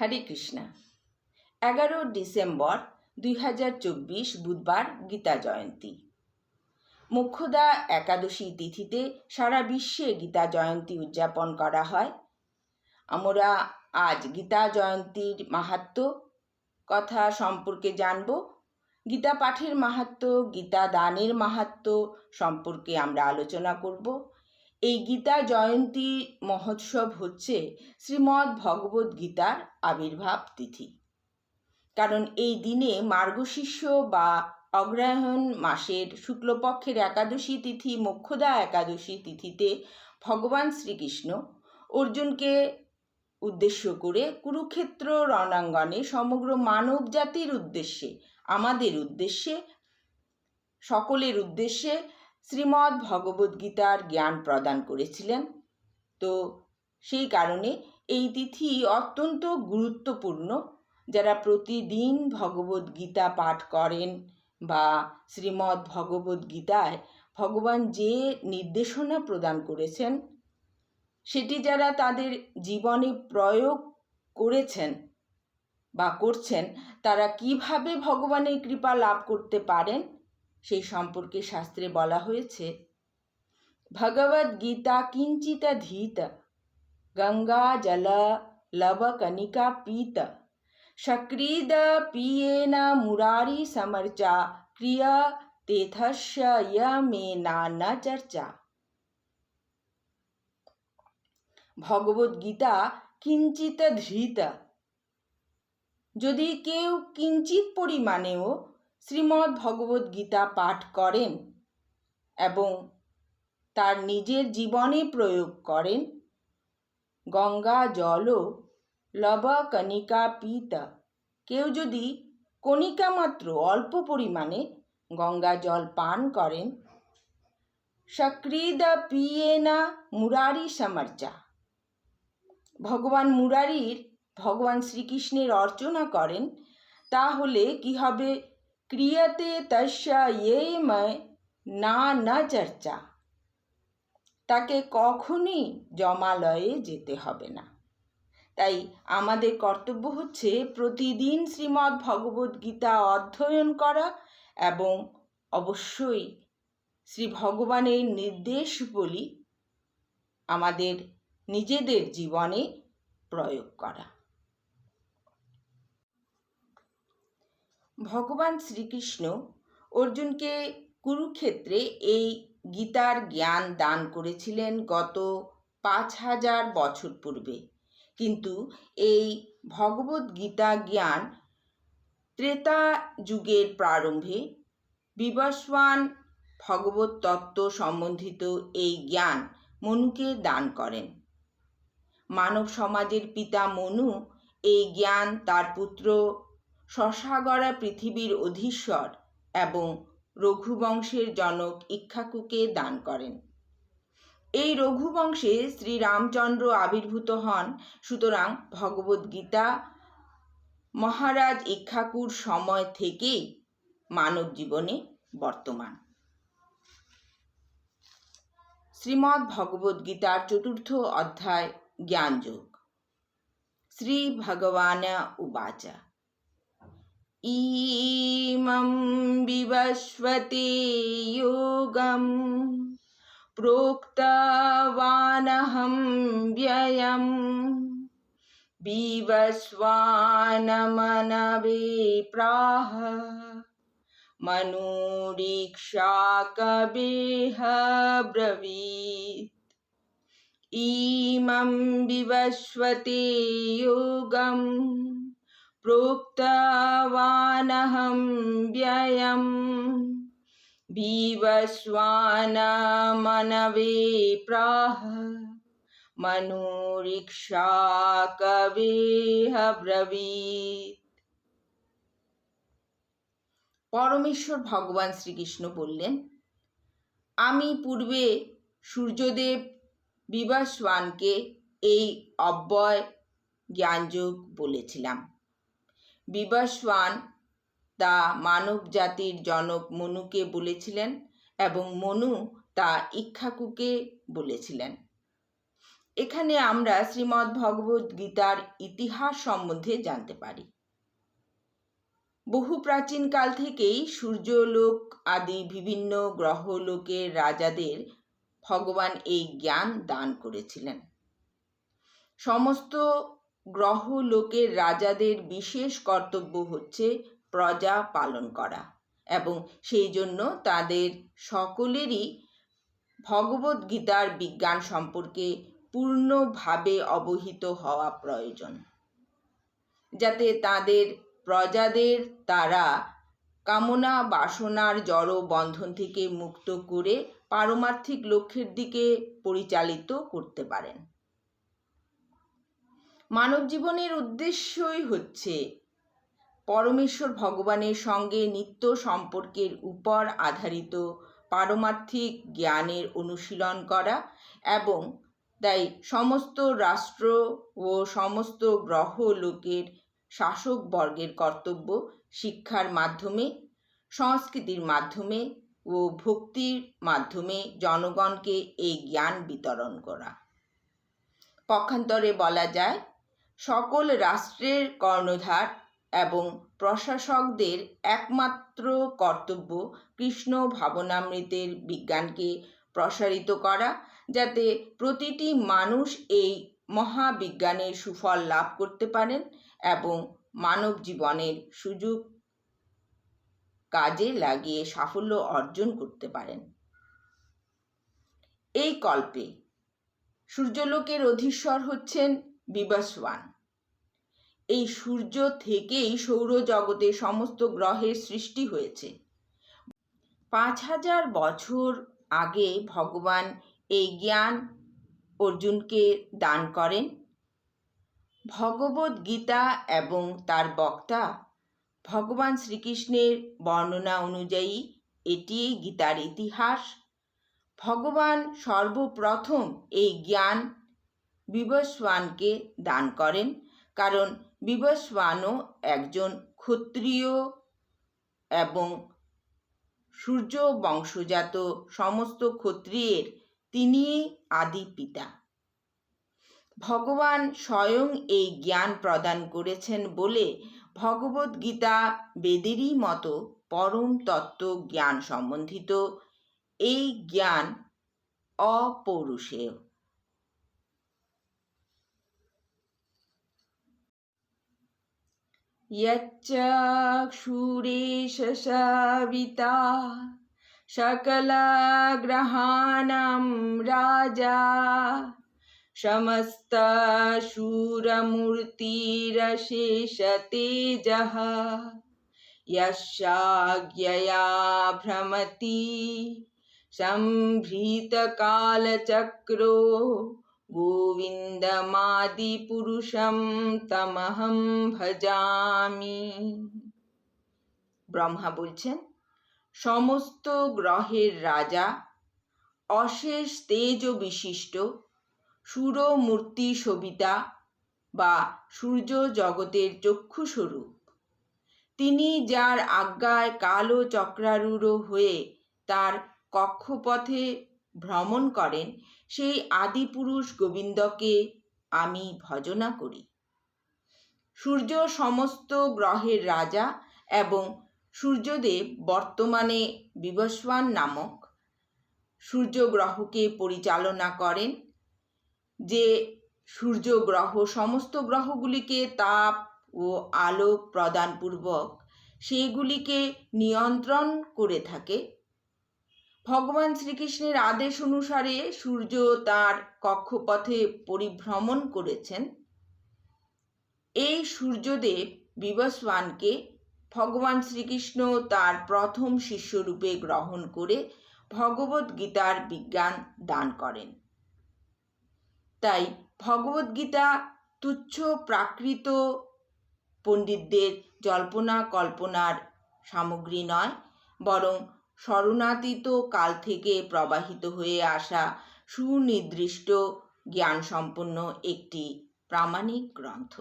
হরে কৃষ্ণা। এগারো ডিসেম্বর দুই হাজার চব্বিশ বুধবার গীতা জয়ন্তী। মুখ্যদা একাদশী তিথিতে সারা বিশ্বে গীতা জয়ন্তী উদযাপন করা হয়। আমরা আজ গীতা জয়ন্তীর মাহাত্ম কথা সম্পর্কে জানব। গীতা পাঠের মাহাত্ম, গীতা দানের মাহাত্ম সম্পর্কে আমরা আলোচনা করব। এই গীতা জয়ন্তী মহোৎসব হচ্ছে শ্রীমদ্ ভগবদ্ গীতার আবির্ভাব তিথি। কারণ এই দিনে মার্গশিষ্য বা অগ্রহায়ণ মাসের শুক্লপক্ষের একাদশী তিথি, মোক্ষদা একাদশী তিথিতে ভগবান শ্রীকৃষ্ণ অর্জুনকে উদ্দেশ্য করে কুরুক্ষেত্র রণাঙ্গনে সমগ্র মানব জাতির উদ্দেশ্যে, আমাদের উদ্দেশ্যে, সকলের উদ্দেশ্যে শ্রীমদ্ ভগবদ্গীতার জ্ঞান প্রদান করেছিলেন। তো সেই কারণে এই তিথি অত্যন্ত গুরুত্বপূর্ণ। যারা প্রতিদিন ভগবদ্গীতা পাঠ করেন বা শ্রীমদ্ ভগবদ্গীতায় ভগবান যে নির্দেশনা প্রদান করেছেন, সেটি যারা তাদের জীবনে প্রয়োগ করেছেন বা করছেন, তারা কীভাবে ভগবানের কৃপা লাভ করতে পারেন সেই সম্পর্কে শাস্ত্রে বলা হয়েছে ভগবদ গীতা কিঞ্চিত ধীত, গঙ্গা জল লব কনিকা পীত, সক্রিদ পিয়েন মুরারি সমর্চা, ক্রিয়া তেথস্য নানা চর্চা। ভগবদ্গীতা কিঞ্চিত ধৃত। যদি কেউ কিঞ্চিত পরিমাণেও শ্রীমদ্ ভগবদ্গীতা পাঠ করেন এবং তার নিজের জীবনে প্রয়োগ করেন। গঙ্গা জলও লব কণিকা পিত। কেউ যদি কণিকা মাত্র অল্প পরিমাণে গঙ্গা জল পান করেন, সক্রিদ পিয়েনা মুরারি সমর্চা। ভগবান মুরারির, ভগবান শ্রীকৃষ্ণের অর্চনা করেন, তাহলে কি হবে? ক্রিয়াতে তস্যা ময় না না চর্চা তাকে কখনই জমালয়ে যেতে হবে না। তাই আমাদের কর্তব্য হচ্ছে প্রতিদিন শ্রীমদ্ ভগবদ্গীতা অধ্যয়ন করা এবং অবশ্যই শ্রী ভগবানের নির্দেশ বলি আমাদের নিজেদের জীবনে প্রয়োগ করা। ভগবান শ্রীকৃষ্ণ অর্জুনকে কুরুক্ষেত্রে এই গীতার জ্ঞান দান করেছিলেন গত পাঁচ হাজার বছর পূর্বে। কিন্তু এই ভগবত গীতা জ্ঞান ত্রেতা যুগের প্রারম্ভে বিবস্বান ভগবত তত্ত্ব সম্বন্ধিত এই জ্ঞান মনুকে দান করেন। মানব সমাজের পিতা মনু এই জ্ঞান তার পুত্র শশাগড়া পৃথিবীর অধীশ্বর এবং রঘুবংশের জনক ইক্ষাকুকে দান করেন। এই রঘুবংশে শ্রীরামচন্দ্র আবির্ভূত হন, সুতরাং ভগবদ্গীতা মহারাজ ইক্ষাকুর সময় থেকেই মানব জীবনে বর্তমান। শ্রীমদ্ ভগবদ্গীতার চতুর্থ অধ্যায়, জ্ঞানযোগ। শ্রী ভগবান উবাচা। ईमं विवस्वते योगम् प्रोक्तवानहं व्ययम् विवस्वानमनवे प्राह मनोरीक्षाकबेह ब्रवीत्। ईमं विवस्वते योगम् प्रोक्तवानहं व्ययं विवस्वानमनवे प्राह মনুরিক্ষা কবেহ ব্রবীত পরমেশ্বর ভগবান শ্রীকৃষ্ণ বললেন আমি পূর্বে সূর্যদেব বিবাসওয়ানকে এই অব্যয় জ্ঞানযোগ বলেছিলাম বিবাসওয়ান তা মানব জাতির জনক মনুকে বলেছিলেন এবং মনু তা ইক্ষাকুকে বলেছিলেন। এখানে আমরা শ্রীমদ্ ভগবত গীতার ইতিহাস সম্বন্ধে জানতে পারি। বহু প্রাচীনকাল থেকেই সূর্যলোক আদি বিভিন্ন গ্রহলোকের রাজাদের ভগবান এই জ্ঞান দান করেছিলেন। সমস্ত গ্রহ লোকের রাজাদের বিশেষ কর্তব্য হচ্ছে প্রজা পালন করা এবং সেই জন্য তাদের সকলেরই ভগবত গীতার বিজ্ঞান সম্পর্কে পূর্ণভাবে অবহিত হওয়া প্রয়োজন। যাতে তাদের প্রজাদের তারা কামনা বাসনার জড় বন্ধন থেকে মুক্ত করে পারমার্থিক লক্ষ্যের দিকে পরিচালিত করতে পারেন। মানব জীবনের উদ্দেশ্যই হচ্ছে পরমেশ্বর ভগবানের সঙ্গে নিত্য সম্পর্কের উপর আধারিত পারমার্থিক জ্ঞানের অনুশীলন করা এবং তাই সমস্ত রাষ্ট্র ও সমস্ত গ্রহ লোকের শাসক বর্গের কর্তব্য শিক্ষার মাধ্যমে, সংস্কৃতির মাধ্যমে ও ভক্তির মাধ্যমে জনগণকে এই জ্ঞান বিতরণ করা। পক্ষান্তরে বলা যায় সকল রাষ্ট্রের কর্ণধার এবং প্রশাসকদের একমাত্র কর্তব্য কৃষ্ণ ভাবনামৃতের বিজ্ঞানকে প্রসারিত করা, যাতে প্রতিটি মানুষ এই মহাবিজ্ঞানের সুফল লাভ করতে পারেন এবং মানব জীবনের সুযোগ কাজে লাগিয়ে সাফল্য অর্জন করতে পারেন। এই কল্পে সূর্যলোকের অধীশ্বর হচ্ছেন বিবাসওয়ান এই সূর্য থেকেই সৌরজগতের সমস্ত গ্রহের সৃষ্টি হয়েছে। পাঁচ হাজার বছর আগে ভগবান এই জ্ঞান অর্জুনকে দান করেন। ভগবত গীতা এবং তার বক্তা ভগবান শ্রীকৃষ্ণের বর্ণনা অনুযায়ী এটি গীতার ইতিহাস। ভগবান সর্বপ্রথম এই জ্ঞান বিবস্বানকে দান করেন। কারণ বিবস্বানও একজন ক্ষত্রিয় এবং সূর্য বংশজাত সমস্ত ক্ষত্রিয়ের তিনি আদি পিতা। ভগবান স্বয়ং এই জ্ঞান প্রদান করেছেন বলে ভগবত গীতা বেদেরই মতো পরম তত্ত্ব জ্ঞান সম্বন্ধিত। এই জ্ঞান অপৌরুষেয়। यच्चक्षुरेशविता सकलग्रहाणां राजा समस्तशूरमूर्तिरशेषतेजः यस्याज्ञया भ्रमति सम्भृतकालचक्रो গোবিন্দমাদিপুরুষম তমহম ভজামি ব্রহ্মা বলছেন সমস্ত গ্রহের রাজা, অশেষ তেজ বিশিষ্ট সুরমূর্তি সবিতা বা সূর্য জগতের চক্ষুস্বরূপ, তিনি যার আজ্ঞায় কালো চক্রারূঢ় হয়ে তার কক্ষপথে ভ্রমণ করেন, সেই আদিপুরুষ গোবিন্দকে আমি ভজনা করি। সূর্য সমস্ত গ্রহের রাজা এবং সূর্যদেব বর্তমানে বিবস্বান নামক সূর্য গ্রহকে পরিচালনা করেন, যে সূর্য গ্রহ সমস্ত গ্রহগুলিকে তাপ ও আলো প্রদানপূর্বক সেগুলিকে নিয়ন্ত্রণ করে থাকে। ভগবান শ্রীকৃষ্ণের আদেশ অনুসারে সূর্য তার কক্ষপথে পরিভ্রমণ করেছেন। এই সূর্যদেব বিবস্বানকে ভগবান শ্রীকৃষ্ণ তার প্রথম শিষ্যরূপে গ্রহণ করে ভগবত গীতার বিজ্ঞান দান করেন। তাই ভগবত গীতা তুচ্ছ প্রাকৃত পণ্ডিতদের জল্পনা কল্পনার সামগ্রী নয়, বরং শরণাতীত কাল থেকে প্রবাহিত হয়ে আসা সুনির্দিষ্ট জ্ঞানসম্পন্ন একটি প্রামাণিক গ্রন্থ।